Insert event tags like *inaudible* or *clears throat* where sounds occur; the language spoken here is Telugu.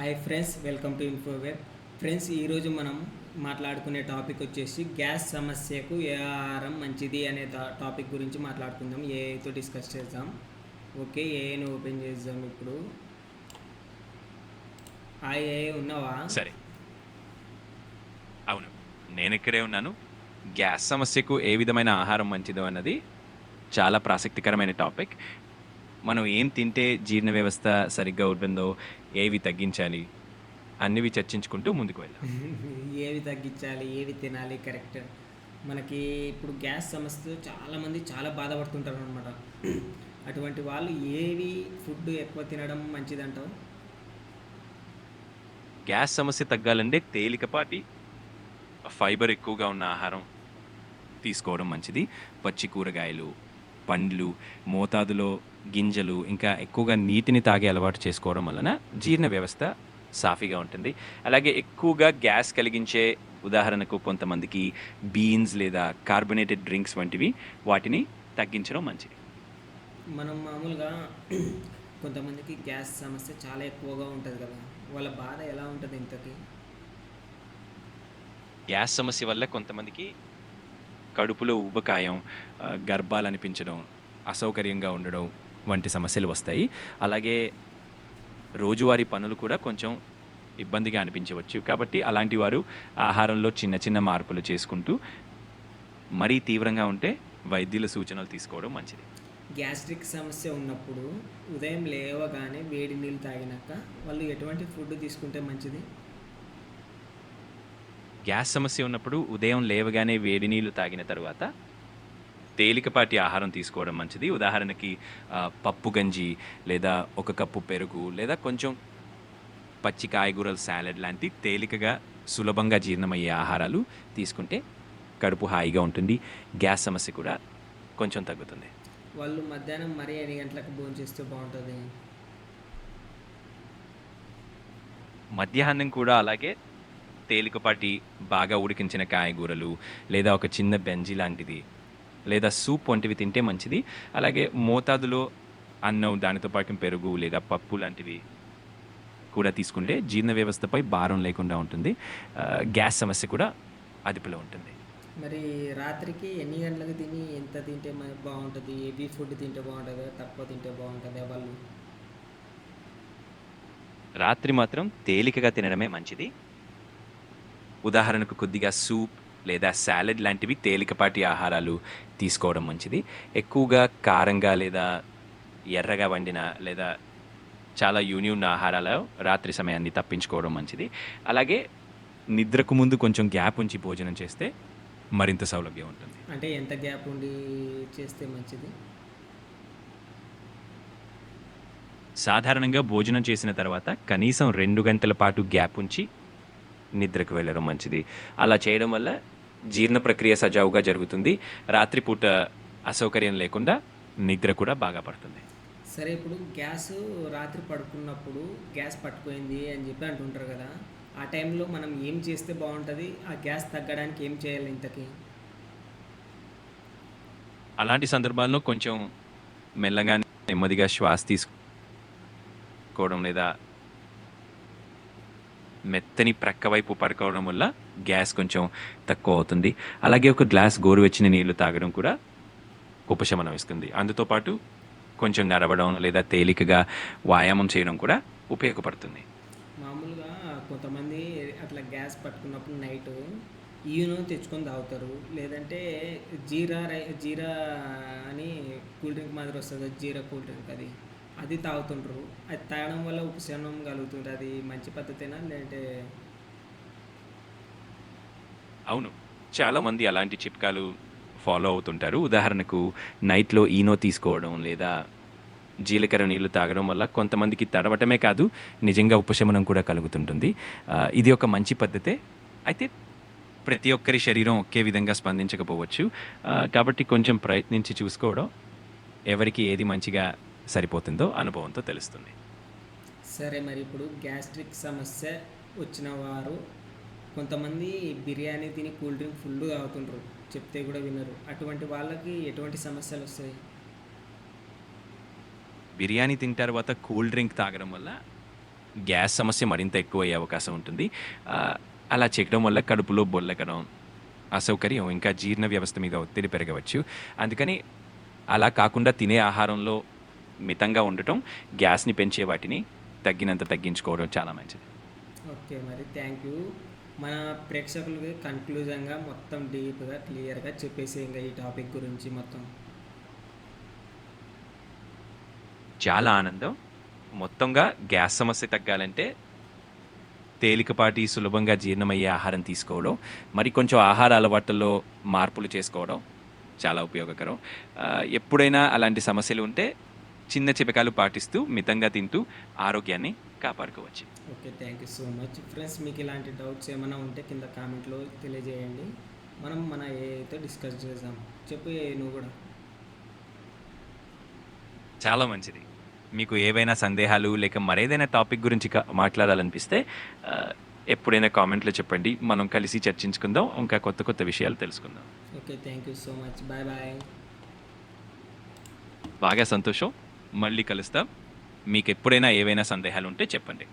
Hi friends welcome to Infoware friends ఈరోజు మనం మాట్లాడుకునే టాపిక్ వచ్చేసి గ్యాస్ సమస్యకు ఏ ఆహారం మంచిది అనే టాపిక్ గురించి మాట్లాడుకుందాం. ఏఐతో డిస్కస్ చేద్దాం. ఓకే ఏఐని ఓపెన్ చేద్దాం ఇప్పుడు. ఆ ఏఐ ఉన్నావా? సరే. అవును నేను ఇక్కడే ఉన్నాను. గ్యాస్ సమస్యకు ఏ విధమైన ఆహారం మంచిదో అన్నది చాలా ప్రాసక్తికరమైన టాపిక్ మనం ఏం తింటే జీర్ణ వ్యవస్థ సరిగ్గా ఉంటుందో ఏవి తగ్గించాలి అన్నివి చర్చించుకుంటూ ముందుకు వెళ్దాం. *laughs* ఏవి తగ్గించాలి ఏవి తినాలి కరెక్ట్. మనకి ఇప్పుడు గ్యాస్ సమస్యతో చాలామంది చాలా బాధపడుతుంటారు అనమాట *clears throat* అటువంటి వాళ్ళు ఏవి ఫుడ్ ఎక్కువ తినడం మంచిదంటావు? గ్యాస్ సమస్య తగ్గాలంటే తేలికపాటి ఫైబర్ ఎక్కువగా ఉన్న ఆహారం తీసుకోవడం మంచిది. పచ్చి కూరగాయలు పండ్లు మోతాదులో గింజలు ఇంకా ఎక్కువగా నీటిని తాగే అలవాటు చేసుకోవడం వలన జీర్ణ వ్యవస్థ సాఫీగా ఉంటుంది. అలాగే ఎక్కువగా గ్యాస్ కలిగించే ఉదాహరణకు కొంతమందికి బీన్స్ లేదా కార్బొనేటెడ్ డ్రింక్స్ వంటివి వాటిని తగ్గించడం మంచిది. మనం మామూలుగా *clears throat* కొంతమందికి గ్యాస్ సమస్య చాలా ఎక్కువగా ఉంటుంది కదా వాళ్ళ బాధ ఎలా ఉంటుంది ఇంతకి? గ్యాస్ సమస్య వల్ల కొంతమందికి కడుపులో ఊబకాయం గర్భాలు అనిపించడం అసౌకర్యంగా ఉండడం వంటి సమస్యలు వస్తాయి. అలాగే రోజువారీ పనులు కూడా కొంచెం ఇబ్బందిగా అనిపించవచ్చు. కాబట్టి అలాంటి వారు ఆహారంలో చిన్న చిన్న మార్పులు చేసుకుంటూ మరీ తీవ్రంగా ఉంటే వైద్యుల సూచనలు తీసుకోవడం మంచిది. గ్యాస్ట్రిక్ సమస్య ఉన్నప్పుడు ఉదయం లేవగానే వేడి నీళ్ళు తాగినాక వాళ్ళు ఎటువంటి ఫుడ్ తీసుకుంటే మంచిది? గ్యాస్ సమస్య ఉన్నప్పుడు ఉదయం లేవగానే వేడి నీళ్ళు తాగిన తర్వాత తేలికపాటి ఆహారం తీసుకోవడం మంచిది. ఉదాహరణకి పప్పు గంజి లేదా ఒక కప్పు పెరుగు లేదా కొంచెం పచ్చి కాయగూరల సాలెడ్ లాంటి తేలికగా సులభంగా జీర్ణమయ్యే ఆహారాలు తీసుకుంటే కడుపు హాయిగా ఉంటుంది. గ్యాస్ సమస్య కూడా కొంచెం తగ్గుతుంది. వాళ్ళు మధ్యాహ్నం మరీ ఎన్ని గంటలకు భోజనం చేస్తే బాగుంటుంది. మధ్యాహ్నం కూడా అలాగే తేలికపాటి బాగా ఉడికించిన కాయగూరలు లేదా ఒక చిన్న బెంజి లాంటిది లేదా సూప్ వంటివి తింటే మంచిది. అలాగే మోతాదులో అన్నం దానితో పాటు పెరుగు లేదా పప్పు లాంటివి కూడా తీసుకుంటే జీర్ణ వ్యవస్థపై భారం లేకుండా ఉంటుంది. గ్యాస్ సమస్య కూడా అదుపులో ఉంటుంది. మరి రాత్రికి ఎన్ని గంటలకు తిని ఎంత తింటే బాగుంటుంది? ఏవి ఫుడ్ తింటే బాగుంటుంది? తక్కువ తింటే బాగుంటుంది? వాళ్ళు రాత్రి మాత్రం తేలికగా తినడమే మంచిది. ఉదాహరణకు కొద్దిగా సూప్ లేదా సాలెడ్ లాంటివి తేలికపాటి ఆహారాలు తీసుకోవడం మంచిది. ఎక్కువగా కారంగా లేదా ఎర్రగా వండిన లేదా చాలా యూని ఉన్న ఆహారాలు రాత్రి సమయాన్ని తప్పించుకోవడం మంచిది. అలాగే నిద్రకు ముందు కొంచెం గ్యాప్ ఉంచి భోజనం చేస్తే మరింత సౌలభ్యం ఉంటుంది. అంటే ఎంత గ్యాప్ ఉండి చేస్తే మంచిది? సాధారణంగా భోజనం చేసిన తర్వాత కనీసం రెండు గంటల పాటు గ్యాప్ ఉంచి నిద్రకు వెళ్ళడం మంచిది. అలా చేయడం వల్ల జీర్ణ ప్రక్రియ సజావుగా జరుగుతుంది. రాత్రిపూట అసౌకర్యం లేకుండా నిద్ర కూడా బాగా పడుతుంది. సరే ఇప్పుడు గ్యాస్ రాత్రి పడుకున్నప్పుడు గ్యాస్ పట్టుకుపోయింది అని చెప్పి అంటుంటారు కదా ఆ టైంలో మనం ఏం చేస్తే బాగుంటుంది? ఆ గ్యాస్ తగ్గడానికి ఏం చేయాలి ఇంతకీ? అలాంటి సందర్భాల్లో కొంచెం మెల్లగా నెమ్మదిగా శ్వాస తీసుకోవడం లేదా మెత్తని ప్రక్క వైపు పడుకోవడం వల్ల గ్యాస్ కొంచెం తక్కువ అవుతుంది. అలాగే ఒక గ్లాస్ గోరువెచ్చని నీళ్ళు తాగడం కూడా ఉపశమనం ఇస్తుంది. అందుతో పాటు కొంచెం నడవడం లేదా తేలికగా వ్యాయామం చేయడం కూడా ఉపయోగపడుతుంది. మామూలుగా కొంతమంది అట్లా గ్యాస్ పట్టుకున్నప్పుడు నైట్ ఈనో తెచ్చుకొని తాగుతారు. లేదంటే జీరా రై జీరా అని కూల్ డ్రింక్ మాదిరి వస్తుంది జీరా కూల్ డ్రింక్ అది. అది తాగుతుంటారు అది తాగడం వల్ల ఉపశమనం కలుగుతుంది అది మంచి పద్ధతేనా? లేదంటే అవును. చాలామంది అలాంటి చిట్కాలు ఫాలో అవుతుంటారు. ఉదాహరణకు నైట్లో ఈనో తీసుకోవడం లేదా జీలకర్ర నీళ్ళు తాగడం వల్ల కొంతమందికి తడవటమే కాదు నిజంగా ఉపశమనం కూడా కలుగుతుంటుంది. ఇది ఒక మంచి పద్ధతే. అయితే ప్రతి ఒక్కరి శరీరం ఒకే విధంగా స్పందించకపోవచ్చు. కాబట్టి కొంచెం ప్రయత్నించి చూసుకోవడం ఎవరికి ఏది మంచిగా సరిపోతుందో అనుభవంతో తెలుస్తుంది. సరే మరి ఇప్పుడు గ్యాస్ట్రిక్ సమస్య వచ్చిన వారు కొంతమంది బిర్యానీ తిని కూల్ డ్రింక్ ఫుల్ తాగుతుంటారు చెప్తే కూడా వినరు. అటువంటి వాళ్ళకి ఎటువంటి సమస్యలు వస్తాయి? బిర్యానీ తిన్న తర్వాత కూల్ డ్రింక్ తాగడం వల్ల గ్యాస్ సమస్య మరింత ఎక్కువ అయ్యే అవకాశం ఉంటుంది. అలా చేయడం వల్ల కడుపులో బొల్లకడం అసౌకర్యం ఇంకా జీర్ణ వ్యవస్థ మీద ఒత్తిడి పెరగవచ్చు. అందుకని అలా కాకుండా తినే ఆహారంలో మితంగా ఉండటం గ్యాస్ని పెంచే వాటిని తగ్గినంత తగ్గించుకోవడం చాలా మంచిది. ఓకే మరి థ్యాంక్ యూ. మన ప్రేక్షకులకి కన్క్లూజన్గా మొత్తం డీప్గా క్లియర్గా చెప్పేసి ఇంకా ఈ టాపిక్ గురించి మొత్తం. చాలా ఆనందం. మొత్తంగా గ్యాస్ సమస్య తగ్గాలంటే తేలికపాటి సులభంగా జీర్ణమయ్యే ఆహారం తీసుకోవడం మరి కొంచెం ఆహార అలవాట్లలో మార్పులు చేసుకోవడం చాలా ఉపయోగకరం. ఎప్పుడైనా అలాంటి సమస్యలు ఉంటే చిన్న చిపకాలు పాటిస్తూ మితంగా తింటూ ఆరోగ్యాన్ని కాపాడుకోవచ్చు. Okay thank you so much. Friends మీకు ఇలాంటి డౌట్స్ ఏమైనా ఉంటే కింద కామెంట్లో తెలియజేయండి. మనం మన ఏతో డిస్కస్ చేద్దాం. చెప్పు ఏ నువ్వు కూడా. చాలా మంచిది. మీకు ఏవైనా సందేహాలు లేక మరేదైనా టాపిక్ గురించి మాట్లాడాలనిపిస్తే ఎప్పుడైనా కామెంట్లో చెప్పండి. మనం కలిసి చర్చించుకుందాం. ఇంకా కొత్త కొత్త విషయాలు తెలుసుకుందాం. Okay thank you so much. Bye bye. బాగా సంతోషం. మళ్ళీ కలుస్తాం. మీకు ఎప్పుడైనా ఏవైనా సందేహాలు ఉంటే చెప్పండి.